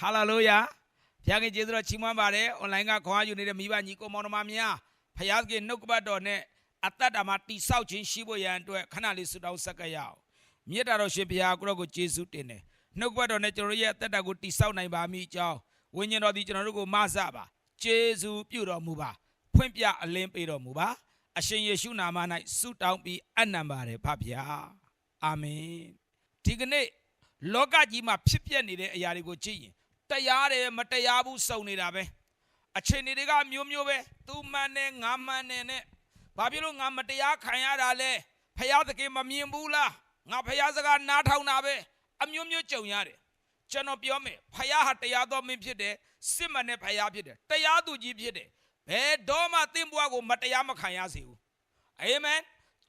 ဟာလေလုယာဘုရားခင်ကျေးဇူးတော်ချီးမွမ်းပါတယ်အွန်လိုင်းကခွန်အားယူနေတဲ့မိဘညီကိုမောင်နှမများဘုရားခင်နှုတ်ကပတ်တော်နဲ့အသက်တာမှာတိဆောက်ခြင်းရှိဖို့ရန်အတွက်ခဏလေးဆုတောင်းဆက်ကရအောင်မြတ်တာတော်ရှင်ဘုရားကိုရောကိုကျေးဇူးတင်တယ်နှုတ်ကပတ်တော်နဲ့ကျွန်တော်တို့ရဲ့အသက်တာကိုတိဆောက်နိုင်ပါမိအကြောင်းဝိညာဉ်တော်သည်ကျွန်တော်တို့ကိုမဆပါကျေးဇူးပြုတော်မူပါဖွင့်ပြအလင်းပေးတော်မူပါအရှင်ယေရှုနာမ၌ဆုတောင်းပြီးအနံပါတယ်ဖဗျာအာမင်ဒီကနေ့လောကကြီးမှာဖြစ်ပျက်နေတဲ့အရာတွေကိုကြည့်ရင် တရားတယ်မတရားဘူးစုံနေတာပဲအချိန်တွေကအမျိုးမျိုးပဲသူမှန်တယ်ငါမှန်တယ်နဲ့ဘာဖြစ်လို့ငါမတရားခံရတာလဲဖယားသခင်မမြင်ဘူးလားငါဖယားစကားနားထောင်တာပဲအမျိုးမျိုးကြုံရတယ်ကျွန်တော်ပြောမယ်ဖယားဟာတရားတော်မင်းဖြစ်တယ်စစ်မှန်တဲ့ဖယားဖြစ်တယ်တရားသူကြီးဖြစ်တယ်ဘယ်တော့မှသင်ဘွားကိုမတရားမခံရစေဘူးအာမင်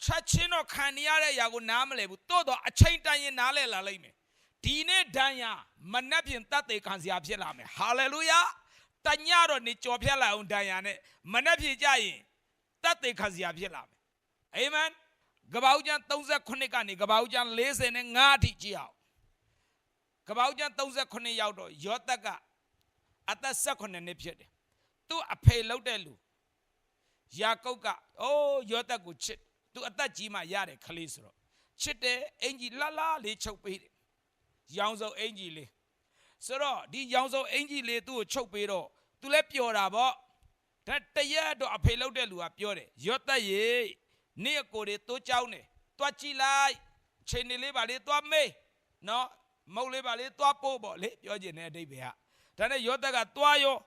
ချက်ချင်းတော့ခံရတဲ့အရာကိုနားမလဲဘူးတိုးတော့အချိန်တန်ရင်နားလဲလာလိမ့်မယ် ဒီနေ့ဒဏ်ရာမနှက်ပြင်တတ်သေးခံစရာဖြစ်လာမယ်ဟာလေလုယာတညတော့နေကြော်ဖြတ်လိုက်အောင်ဒဏ်ရာနဲ့မနှက်ပြင်ကြရင်တတ်သေးခံစရာဖြစ်လာမယ်အာမင်ကပ္ပဦးကျမ်း38ကနေကပ္ပဦးကျမ်း45အထိကြည့်အောင်ကပ္ပဦးကျမ်း38ရောက်တော့ယောသက်ကအသက်18နှစ်ဖြစ်တယ်သူ့အဖေလောက်တဲ့လူယာကုပ်ကအိုးယောသက်ကိုချစ်သူအသက်ကြီးမှရတယ်ခလေးဆိုတော့ချစ်တယ်အင်ကြီးလှလှလေးချုပ်ပေးတယ် ရောင်စုံအင်ကြီးလေးဆိုတော့ဒီရောင်စုံအင်ကြီးလေးသူ့ကိုချုပ်ပေးတော့သူလည်းပျော်တာပေါ့ဒါတရက်တော့အဖေလောက်တဲ့လူကပြောတယ်ရော့သက်ရေနေ့အကိုတွေတိုးကြောင်းတယ်တွားကြည့်လိုက်ချိန်နေလေးပါလေးတွားမေးနော်မုတ်လေးပါလေးတွားပို့ပေါ့လေပြောကျင်တဲ့အဓိပ္ပာယ်ကဒါနဲ့ရော့သက်ကတွားရော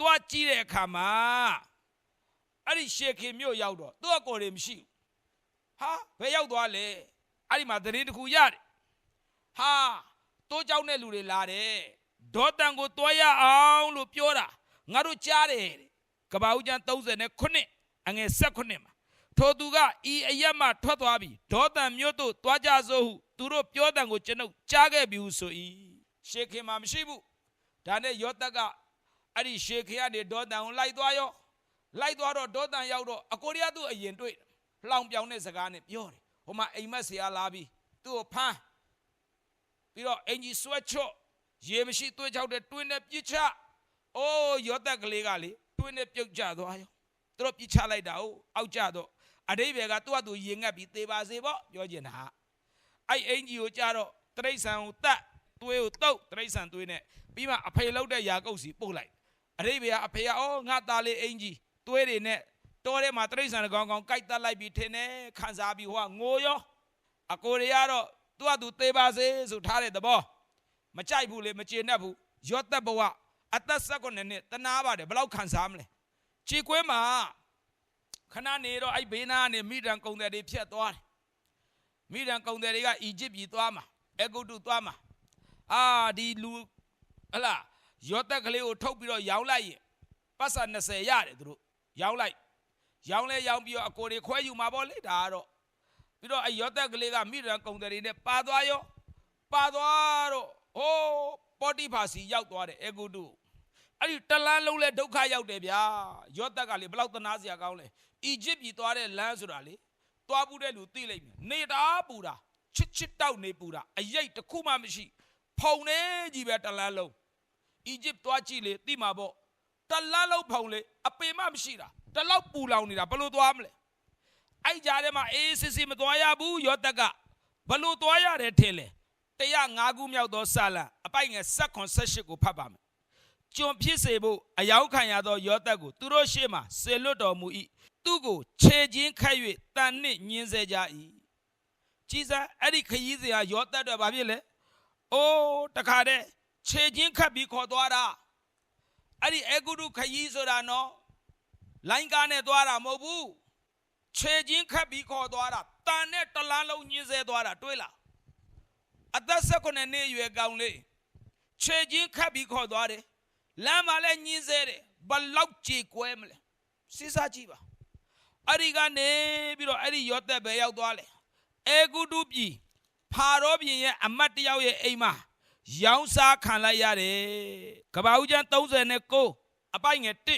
တွားကြည့်တဲ့အခါမှာအဲ့ဒီရှေခင်မြို့ရောက်တော့သူ့အကိုတွေမရှိဘူးဟာဘယ်ရောက်သွားလဲအဲ့ဒီမှာသတင်းတစ်ခုရတယ်ဟာ တိုးကြောက်တဲ့လူတွေလာတယ်ဒေါတန်ကိုတွားရအောင်လို့ပြောတာငါတို့ကြားတယ်တဲ့ကပ္ပဦးကျမ်း39အငယ်16မှာထိုသူကဤအရက်မှထွက်သွားပြီဒေါတန်မြို့သို့တွားကြစို့ဟုသူတို့ပြောတန်ကိုကျွန်ုပ်ကြားခဲ့ပြီဟုဆို၏ရှေခင်မှာမရှိဘူးဒါနဲ့ယောသက်ကအဲ့ဒီရှေခင်ကနေဒေါတန်ကိုလိုက်သွားရောလိုက်သွားတော့ဒေါတန်ရောက်တော့အကိုရီးယားသူ့အရင်တွေ့တယ်လှောင်ပြောင်တဲ့စကားနဲ့ပြောတယ်ဟိုမှာအိမ်မက်ဆရာလာပြီးသူ့ကိုဖမ်း ပြီးတော့အင်ကြီးဆွဲချော့ရေမရှိသွေးချောက်တဲ့တွင်းနဲ့ပြစ်ချအိုးရောသက်ကလေးကလေတွင်းနဲ့ပြုတ်ကျသွားရောသူတို့ပြစ်ချလိုက်တာဟုတ်အောက်ကျတော့အတိဘယ်ကသူ့အတူရင်ငတ်ပြီးသေပါစေပေါ့ပြောကျင်တာဟာအဲ့အင်ကြီးကိုကြတော့တရိษံကိုတတ်သွေးကိုတုတ်တရိษံသွေးနဲ့ပြီးမှအဖေလောက်တဲ့ယာကုပ်စီပို့လိုက်အတိဘယ်ကအဖေကအော်ငါသားလေးအင်ကြီးသွေးတွေနဲ့တောထဲမှာတရိษံကောင်ကောင်ကြိုက်တတ်လိုက်ပြီးထင်းနေခံစားပြီးဟိုကငိုရော အကိုတွေကတော့ သူ့အတူသေးပါစေဆိုထားတဲ့သဘောမကြိုက်ဘူးလေမကျေနပ်ဘူးရော့သက်ဘဝအသက်၁၉နှစ်တနာပါတယ်ဘယ်လောက်ခံစားမလဲခြေကွင်းမှာခဏနေတော့အဲ့ဘေးနာကနေမိဒံကုံတယ်တွေဖြတ်သွားတယ်မိဒံကုံတယ်တွေကအီဂျစ်ပြည်သွားမှာအဂုတုသွားမှာအာဒီလူဟလာရော့သက်ကလေးကိုထုတ်ပြီးတော့ရောင်းလိုက်ရင်ပတ်စံ20ရတယ်သူတို့ရောင်းလိုက်ရောင်းလဲရောင်းပြီးတော့အကိုတွေခွဲယူမှာပေါ့လေဒါကတော့ ပြီးတော့အယောသက်ကလေးကမိရန်ကုံတယ်တွေနဲ့ပါသွားရောပါသွားတော့ဟိုးပေါ်တိဖာစီရောက်သွားတယ်အေဂုတုအဲ့ဒီတလန်းလုံးလဲဒုက္ခရောက်တယ်ဗျာယောသက်ကလေဘလောက်တနာစရာကောင်းလဲအီဂျစ်ပြည်သွားတဲ့လမ်းဆိုတာလေသွားဘူးတဲ့လူသိလိုက်မယ်နေတာပူတာချစ်ချစ်တောက်နေပူတာအရိတ်တစ်ခုမှမရှိ ဖုံနေကြီးပဲတလန်းလုံးအီဂျစ်သွားကြည့်လေသိမှာပေါ့တလန်းလုံးဖုံလေအပင်မှမရှိတာတလောက်ပူလောင်နေတာဘယ်လိုသွားမလဲ အဲ့ကြားထဲမှာအေးစစ်စစ်မသွားရဘူးယောသက်ကဘလို့သွားရတယ်ထင်လေ105ခုမြောက်သောစာလံအပိုက်ငယ်7ခွန်78ကိုဖတ်ပါမယ်ကျွန်ဖြစ်စေဖို့အယောက်ခံရသောယောသက်ကိုသူတို့ရှေ့မှဆေလွတ်တော်မူ၏သူကိုခြေချင်းခတ်၍တန်နှင့်ညင်းစေကြ၏ကြည်စမ်းအဲ့ဒီခရီးစဉ်ဟာယောသက်တွေဘာဖြစ်လဲအိုးတခါတည်းခြေချင်းခတ်ပြီးခေါ်သွားတာအဲ့ဒီအေဂုတုခရီးဆိုတာနော်လိုင်းကားနဲ့သွားတာမဟုတ်ဘူး ခြေချင်းခတ်ပြီးခေါ်သွားတာတန်နဲ့တလားလုံးညင်းဆဲသွားတာတွေးလားအသက်၁၉နှစ်အရွယ်ကောင်လေးခြေချင်းခတ်ပြီးခေါ်သွားတယ်လမ်းမှာလည်းညင်းဆဲတယ်ဘလောက်ကြေကွဲမလဲစဉ်းစားကြည့်ပါအဲ့ဒီကနေပြီးတော့အဲ့ဒီရော့သက်ပဲရောက်သွားလေအေဂုတုပြည်ဖာရောပြည်ရဲ့အမတ်တယောက်ရဲ့အိမ်မှာရောင်းစားခံလိုက်ရတယ်ကပ္ပဦးကျမ်း39အပိုက်ငယ်1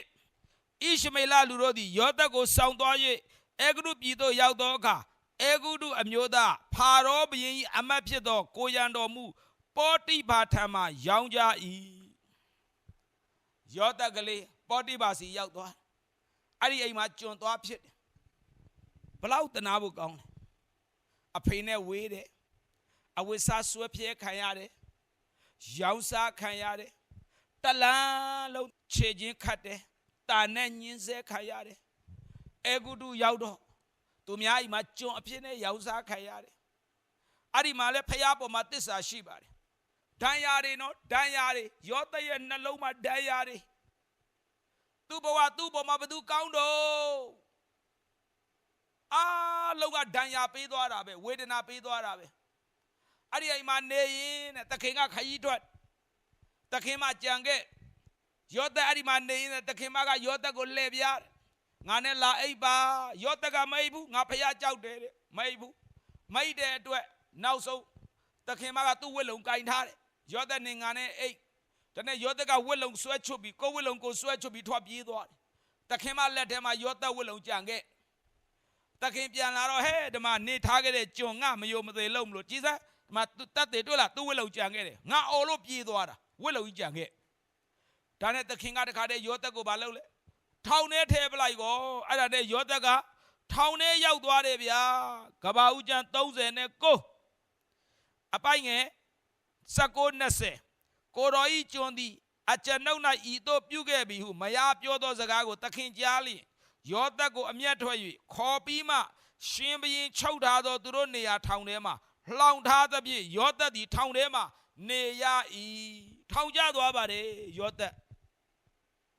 ဣရှမေလလူတို့သည်ယောသက်ကိုစောင်းသွား၍ အေဂုတုပြည်သို့ရောက်သောအခါအေဂုတုအမျိုးသားဖာရောဘုရင်၏အမတ်ဖြစ်သော ကိုရန်တော်မူပောတိဘာထံမှရောင်းကြ၏ယောသက်ကလေးပေါတိပါစီရောက်သွားအဲ့ဒီအိမ်မှာကျွန်သွားဖြစ်တယ်ဘလောက်တနာဖို့ကောင်းလဲအဖေနဲ့ဝေးတယ်အဝိစားဆွဲပြဲခံရတယ်ရောင်းစားခံရတယ်တလန်းလုံးခြေချင်းခတ်တယ်တာနဲ့ညင်းဆဲခံရတယ် အေဂုတုရောက်တော့သူများအိမ်မှာကျွန်အဖြစ်နဲ့ရောင်းစားခံရတယ်အဲ့ဒီမှာလဲဖះပေါ်မှာတစ္ဆာရှိပါတယ်ဒဏ်ရာတွေနော်ဒဏ်ရာတွေရောသရဲ့နှလုံးမှာဒဏ်ရာတွေသူ့ဘဝသူ့ဘဝမှာဘသူကောင်းတော့အားလုံးကဒဏ်ရာပေးသွားတာပဲဝေဒနာပေးသွားတာပဲအဲ့ဒီအိမ်မှာနေရင်တဲ့တခင်ကခရီးထွက်တခင်မကြံခဲ့ယောသက်အဲ့ဒီမှာနေရင်တဲ့တခင်မကယောသက်ကိုလှည့်ပြားတယ် ငါနဲ့လာအိပ်ပါယောသက်ကမအိပ်ဘူးငါဖះကြောက်တယ်တဲ့မအိပ်ဘူးမအိပ်တဲ့အတွက်နောက်ဆုံးတခင်မကသူ့ဝက်လုံကင်ထားတယ်ယောသက်နေငါနဲ့အိပ်တနေ့ယောသက်ကဝက်လုံဆွဲချွတ်ပြီးကိုယ်ဝက်လုံကိုဆွဲချွတ်ပြီးထွက်ပြေးသွားတယ်တခင်မလက်ထဲမှာယောသက်ဝက်လုံကြံခဲ့တခင်ပြန်လာတော့ဟဲ့ဒီမှာနေထားခဲ့တဲ့ကျွန်ငါမယုံမသေးလို့မလို့ကြည်စမ်းဒီမှာတတ်တယ်တွေ့လားသူ့ဝက်လုံကြံခဲ့တယ်ငါအော်လို့ပြေးသွားတာဝက်လုံကြီးကြံခဲ့ဒါနဲ့တခင်ကတခါတည်းယောသက်ကိုဘာလုပ်လဲ ထောင်ထဲထဲပလိုက်ကောအဲ့ဒါနဲ့ယောသက်ကထောင်ထဲရောက်သွားတယ်ဗျာကဘာဦးကျန်39အပိုင်ငယ်19 20ကိုတော်ဤကျွန်းသည်အကျွန်ုပ်၌ဤသို့ပြုခဲ့ပြီဟုမယားပြောသောစကားကိုသခင်ကြားလျင်ယောသက်ကိုအမျက်ထွက်၍ခေါ်ပြီးမှရှင်ဘရင်ချုပ်ထားသောသူတို့နေရာထောင်ထဲမှာလှောင်ထားသဖြင့်ယောသက်သည်ထောင်ထဲမှာနေရ၏ထောင်ကျသွားပါတယ်ယောသက်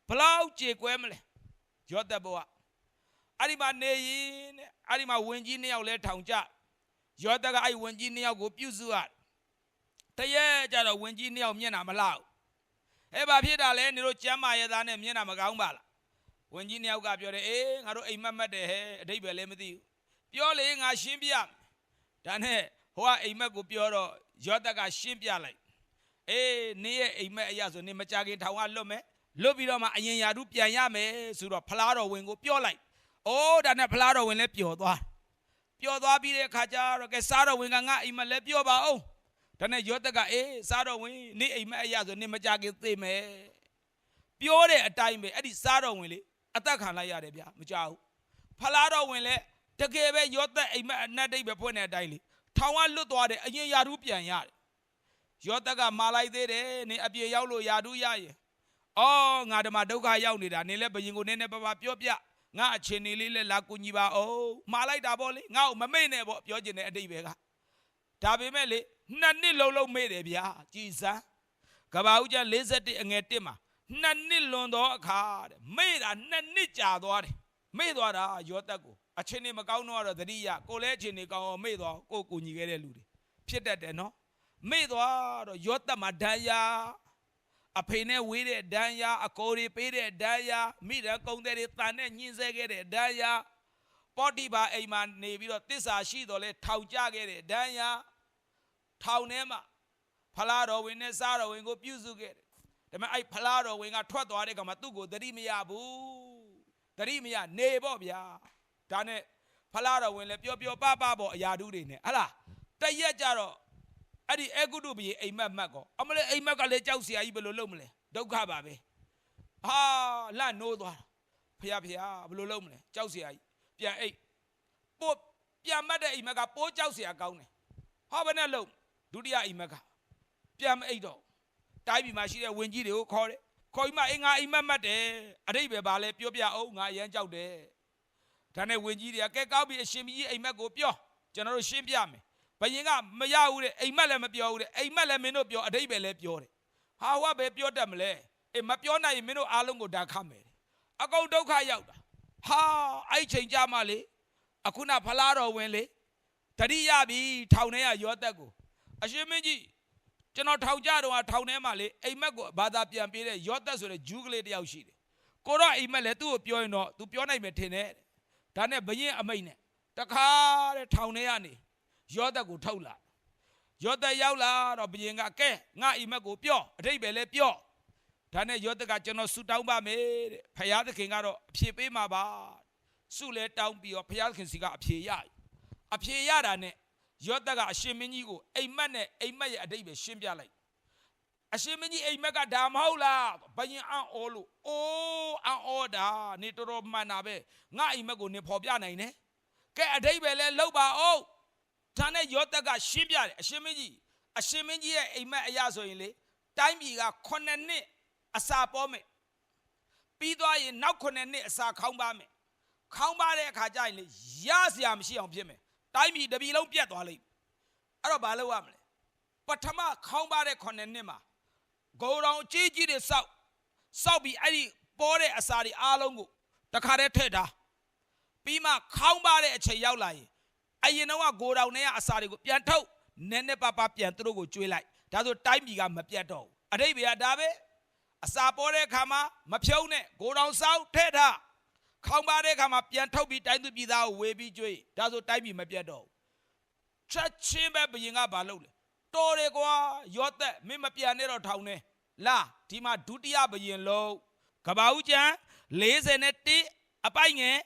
ဘလောက်ကြေကွဲမလဲ ယောသက်ဘဝအဲ့ဒီမှာနေရင်တဲ့အဲ့ဒီမှာဝင်ကြီးနှစ်ယောက်လဲထောင်ကြယောသက်ကအဲ့ဒီဝင်ကြီးနှစ်ယောက်ကိုပြုစုရတရဲကြတော့ဝင်ကြီးနှစ်ယောက်မျက်နှာမလောက်ဟဲ့ဘာဖြစ်တာလဲနေတို့ကျမ်းမာရသားနဲ့မျက်နှာမကောင်းပါလားဝင်ကြီးနှစ်ယောက်ကပြောတယ်အေးငါတို့အိမ်မက်မက်တယ်ဟဲ့အတိတ်ပဲလည်းမသိဘူးပြောလေငါရှင်းပြမယ်ဒါနဲ့ဟိုကအိမ်မက်ကိုပြောတော့ယောသက်ကရှင်းပြလိုက်အေးနေရဲ့အိမ်မက်အရာဆိုနေမကြခင်ထောင်ကလွတ်မယ် လွတ်ပြီးတော့မှအရင်ယာတုပြန်ရမယ်ဆိုတော့ဖလားတော်ဝင်ကိုပြောလိုက်။အိုးဒါနဲ့ဖလားတော်ဝင်လည်းပျော်သွား။ပျော်သွားပြီးတဲ့အခါကျတော့ကဲစားတော်ဝင်ကငါအိမ်မက်လည်းပျော်ပါအောင်။ဒါနဲ့ယောသက်ကအေးစားတော်ဝင်နေအိမ်မက်အရာဆိုနေမကြခင်သိမယ်။ပြောတဲ့အတိုင်းပဲအဲ့ဒီစားတော်ဝင်လေအသက်ခံလိုက်ရတယ်ဗျာမကြောက်ဘူး။ဖလားတော်ဝင်လည်းတကယ်ပဲယောသက်အိမ်မက်အနတ်တိတ်ပဲဖွင့်တဲ့အတိုင်းလေထောင်ကလွတ်သွားတယ်အရင်ယာတုပြန်ရတယ်။ယောသက်ကမာလိုက်သေးတယ်နေအပြေရောက်လို့ယာတုရရင် အော်ငါဓမ္မဒုက္ခရောက်နေတာနင်လည်းဘယင်ကိုနည်းနည်းပါးပါးပြောပြငါအခြေအနေလေးလည်းလာကူညီပါအောင်မှားလိုက်တာပေါ့လေငါ့ကိုမမေ့နဲ့ပေါ့ပြောချင်တဲ့အတိတ်ပဲကဒါပေမဲ့လေနှစ်နှစ်လုံးလုံးမေ့တယ်ဗျာကြည်စမ်းကဘာဦးကျ41အငယ်1မှာနှစ်နှစ်လွန်သောအခါတဲ့မေ့တာနှစ်နှစ်ကြာသွားတယ်မေ့သွားတာယောသက်ကိုအချင်းနေမကောင်းတော့တော့သတိရကိုလည်းအချင်းနေကောင်းအောင်မေ့သွားကိုကိုညီခဲ့တဲ့လူတွေဖြစ်တတ်တယ်နော်မေ့သွားတော့ယောသက်မှာဒဏ်ရာ အဖေနဲ့ဝေးတဲ့ဒဏ်ရာအကိုတွေပေးတဲ့ဒဏ်ရာမိတဲ့ကုံတဲ့တွေတန်နဲ့ညှင်းဆဲခဲ့တဲ့ဒဏ်ရာပောတိပါအိမ်မှာနေပြီးတော့တစ္ဆာရှိတော်လဲထောင်ကြခဲ့တဲ့ဒဏ်ရာထောင်ထဲမှာဖလားတော်ဝင်နဲ့စားတော်ဝင်ကိုပြုစုခဲ့တယ်ဒါပေမဲ့အဲ့ဖလားတော်ဝင်ကထွက်သွားတဲ့ကမှာသူ့ကိုသတိမရဘူးသတိမရနေပေါ့ဗျာဒါနဲ့ဖလားတော်ဝင်လဲပျော်ပျော်ပပပေါ့အရာတူးတွေနဲ့ဟလားတရက်ကြတော့ အဲ့ဒီအကုတုဘီအိမ်မက်မက်ကောအမလေးအိမ်မက်ကလည်းကြောက်စရာကြီးဘယ်လိုလုပ်မလဲဒုက္ခပါပဲဟာလန့်နိုးသွားတာဖះဖះဘယ်လိုလုပ်မလဲကြောက်စရာကြီးပြန်အိတ်ပို့ပြန်မတ်တဲ့အိမ်မက်ကပိုးကြောက်စရာကောင်းတယ်ဟောဘယ်နဲ့လုပ်ဒုတိယအိမ်မက်ကပြန်မအိတ်တော့တိုင်းပြည်မှာရှိတဲ့ဝင်ကြီးတွေကိုခေါ်တယ်ခေါ်ပြီးမှအင်္ဂါအိမ်မက်မတ်တယ်အတိတ်ပဲပါလဲပြောပြအောင်ငါအရန်ကြောက်တယ်ဒါနဲ့ဝင်ကြီးတွေကကဲကောက်ပြီးအရှင်ကြီးအိမ်မက်ကိုပြောကျွန်တော်တို့ရှင်းပြမယ် ဘယင်ကမရဘူးတဲ့အိမ်မက်လည်းမပြောဘူးတဲ့အိမ်မက်လည်းမင်းတို့ပြောအတိတ်ပဲလည်းပြောတယ်ဟာဟောပဲပြောတတ်မလဲအေးမပြောနိုင်ရင်မင်းတို့အားလုံးကိုဒါခတ်မယ်တဲ့အကုန်ဒုက္ခရောက်တာဟာအဲ့ချိန်ကြမှာလေအခုနဖလားတော်ဝင်လေတတိယပြီထောင်ထဲကရောသက်ကိုအရှင်မင်းကြီးကျွန်တော်ထောင်ကြတော့ထောင်ထဲမှာလေအိမ်မက်ကိုဘာသာပြန်ပေးတဲ့ရောသက်ဆိုတဲ့ဂျူးကလေးတယောက်ရှိတယ်ကိုတော့အိမ်မက်လည်းသူ့ကိုပြောရင်တော့ तू ပြောနိုင်မယ်ထင်တယ်ဒါနဲ့ဘရင်အမိတ်နဲ့တခါတဲ့ထောင်ထဲကနေ ယောသက်ကိုထုတ်လာယောသက်ရောက်လာတော့ဘုရင်ကကဲငါအိမ်မက်ကိုပြောအတိတ်ပဲလဲပြောဒါနဲ့ယောသက်ကကျွန်တော်ဆူတောင်းပါမယ်တဲ့ဖယားသခင်ကတော့အဖြေပေးမှာပါဆုလဲတောင်းပြီးတော့ဖယားသခင်စီကအဖြေရအဖြေရတာနဲ့ယောသက်ကအရှင်မင်းကြီးကိုအိမ်မက်နဲ့အိမ်မက်ရဲ့အတိတ်ပဲရှင်းပြလိုက်အရှင်မင်းကြီးအိမ်မက်ကဒါမဟုတ်လားဘယင်အံ့ဩလို့အိုးအံ့ဩတာနေတော်တော်မှန်တာပဲငါအိမ်မက်ကိုနေဖော်ပြနိုင်တယ်ကဲအတိတ်ပဲလဲလောက်ပါအောင် ဒါနဲ့ယောသက်ကရှင်းပြတယ်အရှင်မင်းကြီးအရှင်မင်းကြီးရဲ့အိမ်မက်အရာဆိုရင်လေတိုင်းပြည်က9နှစ်အစာပေါ်မယ်ပြီးသွားရင်နောက်9နှစ်အစာခေါင်းပါမယ်ခေါင်းပါတဲ့အခါကျရင်လေရစရာမရှိအောင်ဖြစ်မယ်တိုင်းပြည်တစ်ပြည်လုံးပြတ်သွားလိမ့်မယ်အဲ့တော့ဘာလုပ်ရမလဲပထမခေါင်းပါတဲ့9နှစ်မှာဂိုတော်ကြီးကြီးတွေစောက်စောက်ပြီးအဲ့ဒီပေါ်တဲ့အစာတွေအားလုံးကိုတခါတည်းထည့်ထားပြီးမှခေါင်းပါတဲ့အချိန်ရောက်လာရင် အရင်တော့ဂိုတော်နဲ့ကအစာတွေကိုပြန်ထုတ်နည်းနည်းပါးပါးပြန်သူတို့ကိုကျွေးလိုက်ဒါဆိုတိုင်းပြည်ကမပြတ်တော့ဘူးအတိတ်ပဲဒါပဲအစာပေါ်တဲ့အခါမှာမဖြုံးနဲ့ဂိုတော်စောက်ထည့်ထားခေါင်းပါတဲ့အခါမှာပြန်ထုတ်ပြီးတိုင်းသူပြည်သားကိုဝေပြီးကျွေးဒါဆိုတိုင်းပြည်မပြတ်တော့ဘူးချက်ချင်းပဲဘယင်ကဘာလုပ်လဲတော်တယ်ကွာရော့သက်မင်းမပြန်နဲ့တော့ထောင်နေလာဒီမှာဒုတိယဘယင်လုံးကဘာဦးကျန်41အပိုက်ငယ်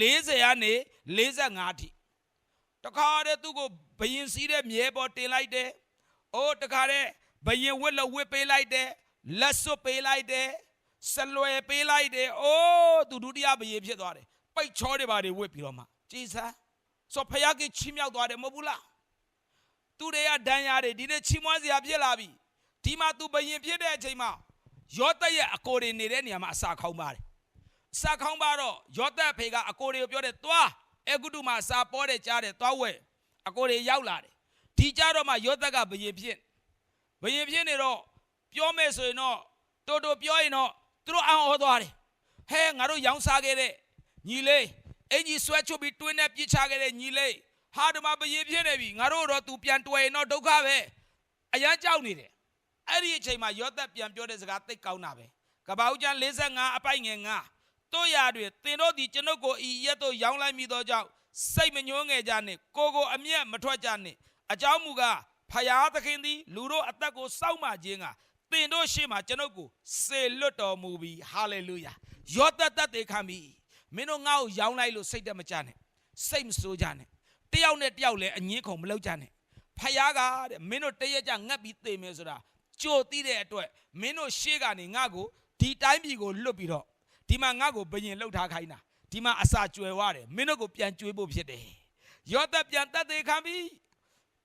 40ကနေ45ထိ တခါတည်းသူ့ကိုဘယင်စီးတဲ့မြဲပေါ်တင်လိုက်တယ်အိုးတခါတည်းဘယင်ဝက်လဝက်ပေးလိုက်တယ်လက်စွပ်ပေးလိုက်တယ်ဆလွယ်ပေးလိုက်တယ်အိုးသူဒုတိယဘယင်ဖြစ်သွားတယ်ပိတ်ချောတွေပါတွေဝက်ပြီးတော့မှကြည်စားဆိုဖယားကချင်းမြောက်သွားတယ်မဟုတ်ဘူးလားသူတွေကဒဏ်ရာတွေဒီနေ့ချီးမွမ်းစရာဖြစ်လာပြီဒီမှာသူဘယင်ဖြစ်တဲ့အချိန်မှာယောသက်ရဲ့အကိုတွေနေတဲ့နေရာမှာအစာခေါင်းပါတယ်အစာခေါင်းပါတော့ယောသက်ဖေကအကိုတွေကိုပြောတယ်သွား အဲဂုတုမှာအစာပေါ်တယ်ကြားတယ်သွားဝဲအကိုတွေရောက်လာတယ်ဒီကြတော့မှယောသက်ကဘယင်ဖြစ်ဘယင်ဖြစ်နေတော့ပြောမယ်ဆိုရင်တော့တိုးတိုးပြောရင်တော့သူတို့အံ့ဩသွားတယ်ဟဲငါတို့ရောင်းစားခဲ့တဲ့ညီလေးအင်ကြီးဆွဲချုပ်ပြီးတွင်းနဲ့ပြစ်ချခဲ့တဲ့ညီလေးဟာဒီမှာဘယင်ဖြစ်နေပြီငါတို့တော့ तू ပြန်တွေ့ရင်တော့ဒုက္ခပဲအရန်ကြောက်နေတယ်အဲ့ဒီအချိန်မှာယောသက်ပြန်ပြောတဲ့စကားသိတ်ကောင်းတာပဲကပ္ပဦးကျမ်း45အပိုက်ငယ်9 တို့ရာတွေသင်တို့ဒီကျွန်ုပ်ကိုဤရက်တို့ရောင်းလိုက်မိသောကြောင့်စိတ်မညှိုးငယ်ကြနှင့်ကိုကိုအမျက်မထွက်ကြနှင့်အကြောင်းမူကားဖယားသခင်သည်လူတို့အသက်ကိုစောင့်မှခြင်းကသင်တို့ရှေ့မှာကျွန်ုပ်ကိုစေလွတ်တော်မူပြီဟာလေလုယာယောသက်သက်သေခံပြီမင်းတို့ငါ့ကိုရောင်းလိုက်လို့စိတ်တမကြနဲ့စိတ်မဆိုးကြနဲ့တယောက်နဲ့တယောက်လည်းအငင်းခုံမလောက်ကြနဲ့ဖယားကတဲ့မင်းတို့တရက်ကြငတ်ပြီးသေမယ်ဆိုတာကြိုသိတဲ့အတွက်မင်းတို့ရှေ့ကနေငါ့ကိုဒီတိုင်းပြည်ကိုလွတ်ပြီးတော့ ဒီမှာငါ့ကိုဘယင်လှုပ်ထားခိုင်းတာဒီမှာအစာကျွယ်ဝတယ်မင်းတို့ကိုပြန်ကျွေးဖို့ဖြစ်တယ်ယောသက်ပြန်တတ်သေးခံပြီ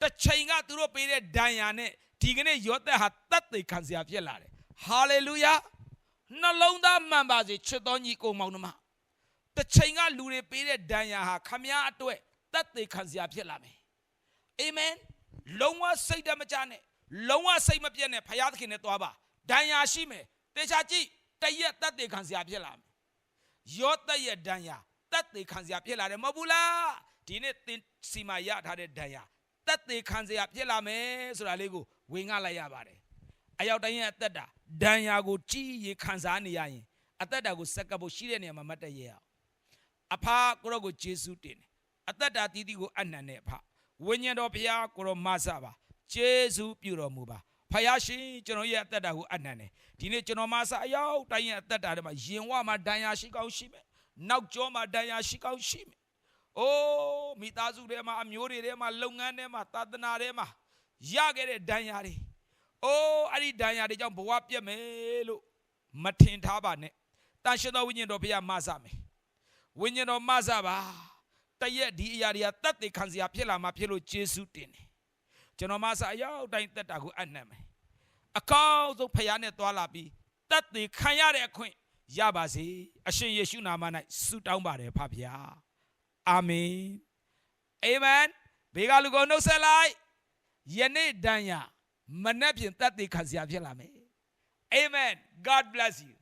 တစ်ချိန်ကသူတို့ပေးတဲ့ဒဏ်ရာနဲ့ဒီကနေ့ယောသက်ဟာတတ်သေးခံစရာဖြစ်လာတယ်ဟာလေလုယာနှလုံးသားမှန်ပါစေချစ်တော်ညီကိုမောင်နှမတစ်ချိန်ကလူတွေပေးတဲ့ဒဏ်ရာဟာခမည်းအတွက်တတ်သိခံစရာဖြစ်လာမယ်အာမင်လုံးဝစိတ်တမကြနဲ့လုံးဝစိတ်မပြတ်နဲ့ဖယားသခင်နဲ့သွားပါဒဏ်ရာရှိမယ်တေချာကြည့် တရက်တတ်သိခံစရာဖြစ်လာမယ်ယောတရဲ့ဒဏ်ရာတတ်သိခံစရာဖြစ်လာတယ်မဟုတ်ဘူးလားဒီနေ့သင်စီမာရထားတဲ့ဒဏ်ရာတတ်သိခံစရာဖြစ်လာမယ်ဆိုတာလေးကိုဝင်ငှလိုက်ရပါတယ်အရောက်တိုင်းရဲ့အသက်တာဒဏ်ရာကိုကြီးရေခံစားနေရရင်အသက်တာကိုစက္ကပ်ဖို့ရှိတဲ့နေရာမှာမတ်တရရအောင်အဖာကိုရောကိုဂျေစုတင်တယ်အသက်တာတီးတီးကိုအနံ့နဲ့အဖဝိညာဉ်တော်ဘုရားကိုရောမဆပါဂျေစုပြုတော်မူပါ ဖယားရှင်ကျွန်တော်ရဲ့အသက်တာကိုအနံ့နဲ့ဒီနေ့ကျွန်တော်မဆအရောက်တိုင်းရဲ့အသက်တာထဲမှာယင်ဝမှာဒဏ်ရာရှိကောင်းရှိမယ်နောက်ကျောမှာဒဏ်ရာရှိကောင်းရှိမယ်အိုးမိသားစုထဲမှာအမျိုးတွေထဲမှာလုပ်ငန်းထဲမှာသာသနာထဲမှာရခဲ့တဲ့ဒဏ်ရာတွေအိုးအဲ့ဒီဒဏ်ရာတွေကြောင့်ဘဝပြတ်မယ်လို့မထင်ထားပါနဲ့တန်ရှင်တော်ဝိညာဉ်တော်ဘုရားမဆမယ်ဝိညာဉ်တော်မဆပါတရက်ဒီအရာတွေကတတ်သိခံစရာဖြစ်လာမှဖြစ်လို့ယေရှုတင်တယ် ကျွန်တော်မဆအရောက်တိုင်းတက်တာကိုအနှံ့မယ်အကောင်းဆုံးဖခင်နဲ့တွာလာပြီးတတ်သိခံရတဲ့အခွင့်ရပါစေအရှင်ယေရှုနာမ၌ဆုတောင်းပါတယ်ဖဗျာအာမင်အာမင်ဘေကလူကိုနှုတ်ဆက်လိုက်ယနေ့တန်ရမနှက်ပြင်တတ်သိခံစရာဖြစ်လာမယ်အာမင် God bless you